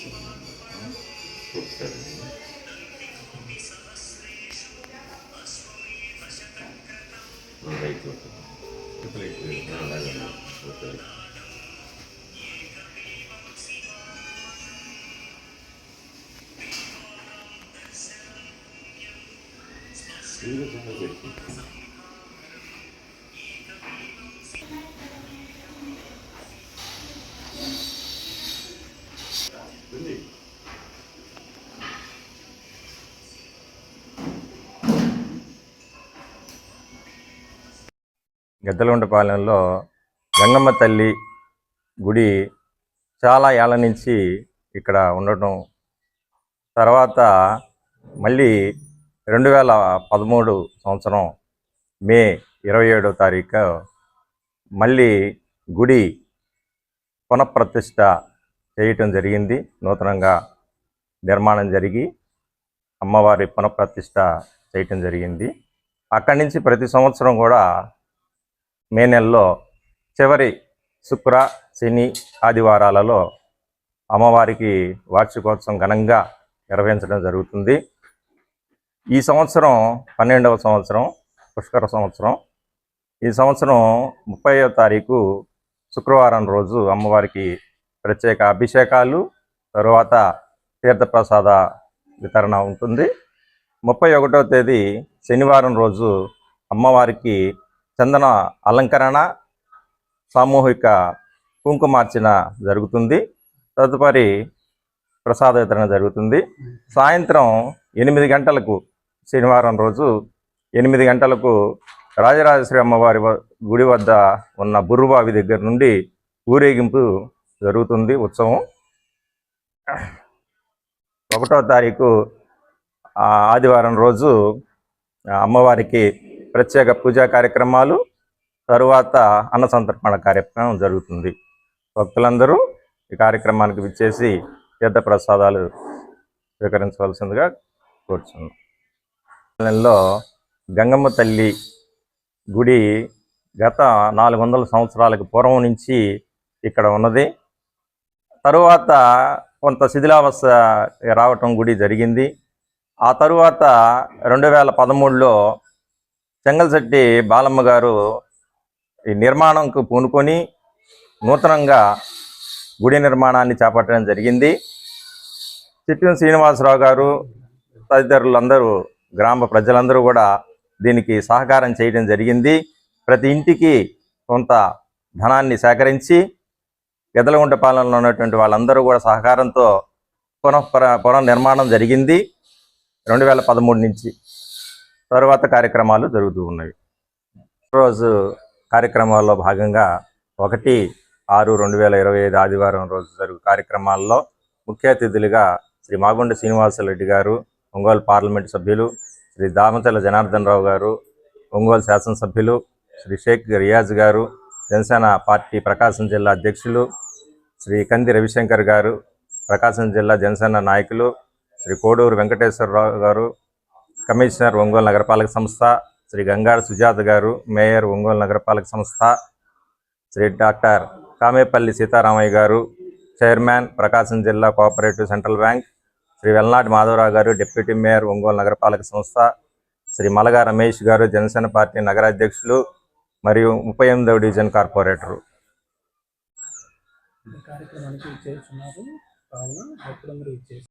ですよ、ね。そうしたらね。まだ行くわけだ。行くわけだ。まだ行くわけだ。行くわけだ。行くわけだ。గద్దలగుంటపాలెంలో గంగమ్మ తల్లి గుడి చాలా ఏళ్ళ నుంచి ఇక్కడ ఉండటం. తర్వాత మళ్ళీ రెండు వేల పదమూడు సంవత్సరం మే ఇరవై ఏడో తారీఖు మళ్ళీ గుడి పునఃప్రతిష్ట చేయటం జరిగింది. నూతనంగా నిర్మాణం జరిగి అమ్మవారి పునఃప్రతిష్ట చేయటం జరిగింది. అక్కడి నుంచి ప్రతి సంవత్సరం కూడా మే నెలలో చివరి శుక్ర శని ఆదివారాలలో అమ్మవారికి వార్షికోత్సవం ఘనంగా నిర్వహించడం జరుగుతుంది. ఈ సంవత్సరం పన్నెండవ సంవత్సరం పుష్కర సంవత్సరం. ఈ సంవత్సరం ముప్పైవ తారీఖు శుక్రవారం రోజు అమ్మవారికి ప్రత్యేక అభిషేకాలు తరువాత తీర్థప్రసాద వితరణ ఉంటుంది. ముప్పై ఒకటో తేదీ శనివారం రోజు అమ్మవారికి చందన అలంకరణ సామూహిక కుంకుమార్చన జరుగుతుంది. తదుపరి ప్రసాద వితరణ జరుగుతుంది. సాయంత్రం ఎనిమిది గంటలకు శనివారం రోజు ఎనిమిది గంటలకు రాజరాజేశ్వరి అమ్మవారి గుడి వద్ద ఉన్న బుర్రుబావి దగ్గర నుండి ఊరేగింపు జరుగుతుంది ఉత్సవం. ఒకటో తారీఖు ఆదివారం రోజు అమ్మవారికి ప్రత్యేక పూజా కార్యక్రమాలు తరువాత అన్న సంతర్పణ కార్యక్రమం జరుగుతుంది. భక్తులందరూ ఈ కార్యక్రమానికి విచ్చేసి తీర్థ ప్రసాదాలు స్వీకరించవలసిందిగా కోరుచున్నాం. నెలలో గంగమ్మ తల్లి గుడి గత నాలుగు వందల సంవత్సరాలకు పూర్వం నుంచి ఇక్కడ ఉన్నది. తరువాత కొంత శిథిలావస్థ రావటం గుడి జరిగింది. ఆ తరువాత రెండు వేల పదమూడులో చెంగల్శెట్టి బాలమ్మ గారు ఈ నిర్మాణంకు పూనుకొని నూతనంగా గుడి నిర్మాణాన్ని చేపట్టడం జరిగింది. చిట్టిన శ్రీనివాసరావు గారు తదితరులందరూ గ్రామ ప్రజలందరూ కూడా దీనికి సహకారం చేయడం జరిగింది. ప్రతి ఇంటికి కొంత ధనాన్ని సేకరించి గెదలగుంట పాలనలో ఉన్నటువంటి వాళ్ళందరూ కూడా సహకారంతో పునః పునః నిర్మాణం జరిగింది. రెండు వేల పదమూడు నుంచి తర్వాత కార్యక్రమాలు జరుగుతూ ఉన్నాయి రోజు కార్యక్రమాల్లో భాగంగా ఒకటి ఆరు రెండు వేల ఇరవై ఐదు ఆదివారం రోజు జరుగు కార్యక్రమాల్లో ముఖ్య అతిథులుగా శ్రీ మాగుండ శ్రీనివాసరెడ్డి గారు ఒంగోలు పార్లమెంట్ సభ్యులు శ్రీ దామచల జనార్దన్ రావు గారు ఒంగోలు శాసనసభ్యులు శ్రీ షేక్ రియాజ్ గారు జనసేన పార్టీ ప్రకాశం జిల్లా అధ్యక్షులు శ్రీ కంది రవిశంకర్ గారు ప్రకాశం జిల్లా జనసేన నాయకులు శ్రీ కోడూరు వెంకటేశ్వరరావు గారు కమిషనర్ ఒంగోలు నగరపాలక సంస్థ శ్రీ గంగాడ సుజాత గారు మేయర్ ఒంగోలు నగరపాలక సంస్థ శ్రీ డాక్టర్ కామేపల్లి సీతారామయ్య గారు చైర్మన్ ప్రకాశం జిల్లా cooperative central bank Shri Velnati Madhavarao గారు డిప్యూటీ మేయర్ ఒంగోలు నగరపాలక సంస్థ శ్రీ మలగా రమేష్ గారు జనసేన పార్టీ నగరాధ్యక్షులు మరియు ముప్పై ఎనిమిదవ డివిజన్ కార్పొరేటరు. కార్యక్రమానికి